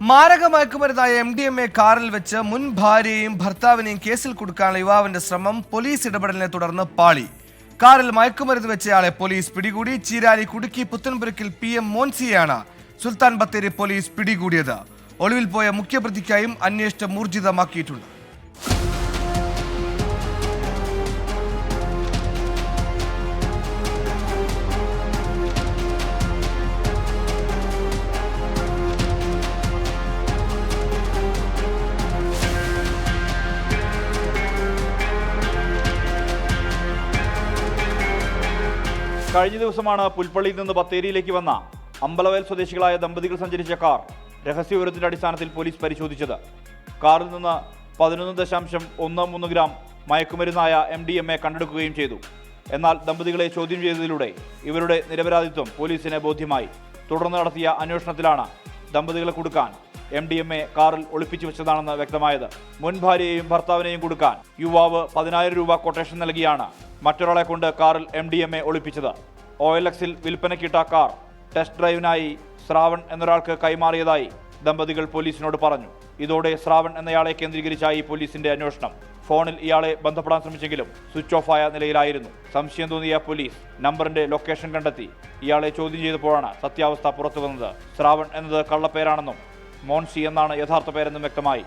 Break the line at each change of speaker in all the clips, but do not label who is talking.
മാരക മയക്കുമരുന്നായ M D M A കാറിൽ വെച്ച് മുൻ ഭാര്യയെയും ഭർത്താവിനെയും കേസിൽ കൊടുക്കാനുള്ള യുവാവിന്റെ ശ്രമം പോലീസ് ഇടപെടലിനെ തുടർന്ന് പാളി. കാറിൽ മയക്കുമരുന്ന് വെച്ചയാളെ പോലീസ് പിടികൂടി. ചീരാലി കുടുക്കി പുത്തൻപുരക്കിൽ പി എം മോൻസിയെയാണ് സുൽത്താൻ ബത്തേരി പോലീസ് പിടികൂടിയത്. ഒളിവിൽ പോയ മുഖ്യപ്രതിക്കായും അന്വേഷണം ഊർജിതമാക്കിയിട്ടുണ്ട്.
കഴിഞ്ഞ ദിവസമാണ് പുൽപ്പള്ളിയിൽ നിന്ന് ബത്തേരിയിലേക്ക് വന്ന അമ്പലവയൽ സ്വദേശികളായ ദമ്പതികൾ സഞ്ചരിച്ച കാർ രഹസ്യവിവരത്തിന്റെ അടിസ്ഥാനത്തിൽ പോലീസ് പരിശോധിച്ചത്. കാറിൽ നിന്ന് പതിനൊന്ന് ദശാംശം ഒന്ന് മൂന്ന് ഗ്രാം മയക്കുമരുന്നായ എം ഡി എം എ കണ്ടെടുക്കുകയും ചെയ്തു. എന്നാൽ ദമ്പതികളെ ചോദ്യം ചെയ്തതിലൂടെ ഇവരുടെ നിരപരാധിത്വം പോലീസിന് ബോധ്യമായി. തുടർന്ന് നടത്തിയ അന്വേഷണത്തിലാണ് ദമ്പതികളെ കൊടുക്കാൻ എം ഡി എം എ കാറിൽ ഒളിപ്പിച്ചു വെച്ചതാണെന്ന് വ്യക്തമായത്. മുൻ ഭാര്യയെയും ഭർത്താവിനെയും കൊടുക്കാൻ യുവാവ് പതിനായിരം രൂപ കൊട്ടേഷൻ നൽകിയാണ് മറ്റൊരാളെ കൊണ്ട് കാറിൽ എം ഡി എം എ ഒളിപ്പിച്ചത്. ഒ എൽ എക്സിൽ വിൽപ്പനക്കിട്ട കാർ ടെസ്റ്റ് ഡ്രൈവിനായി ശ്രാവൺ എന്നൊരാൾക്ക് കൈമാറിയതായി ദമ്പതികൾ പോലീസിനോട് പറഞ്ഞു. ഇതോടെ ശ്രാവൺ എന്നയാളെ കേന്ദ്രീകരിച്ചായി പോലീസിന്റെ അന്വേഷണം. ഫോണിൽ ഇയാളെ ബന്ധപ്പെടാൻ ശ്രമിച്ചെങ്കിലും സ്വിച്ച് ഓഫ് ആയ നിലയിലായിരുന്നു. സംശയം തോന്നിയ പോലീസ് നമ്പറിന്റെ ലൊക്കേഷൻ കണ്ടെത്തി. ഇയാളെ ചോദ്യം ചെയ്തപ്പോഴാണ് സത്യാവസ്ഥ പുറത്തു വന്നത് ശ്രാവൺ എന്നത് കള്ളപ്പേരാണെന്നും മോൺസി എന്നാണ് യഥാർത്ഥ പേരെന്നും വ്യക്തമായി.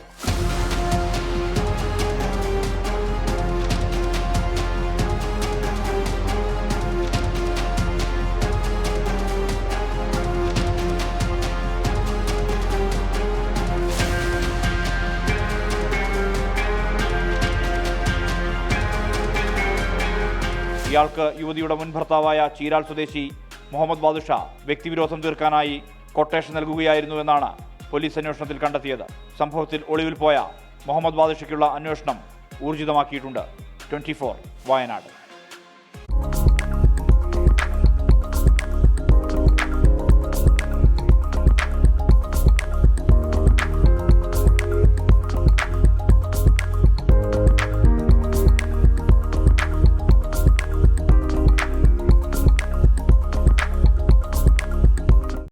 ഇയാൾക്ക് യുവതിയുടെ മുൻ ഭർത്താവായ ചീരാൽ സ്വദേശി മുഹമ്മദ് ബാദുഷ വ്യക്തിവിരോധം തീർക്കാനായി കൊട്ടേഷൻ നൽകുകയായിരുന്നു എന്നാണ് പോലീസ് അന്വേഷണത്തിൽ കണ്ടെത്തിയത്. സംഭവത്തിൽ ഒളിവിൽ പോയ മുഹമ്മദ് ബാദുഷയ്ക്കുള്ള അന്വേഷണം ഊർജിതമാക്കിയിട്ടുണ്ട്. ട്വന്റി വയനാട്.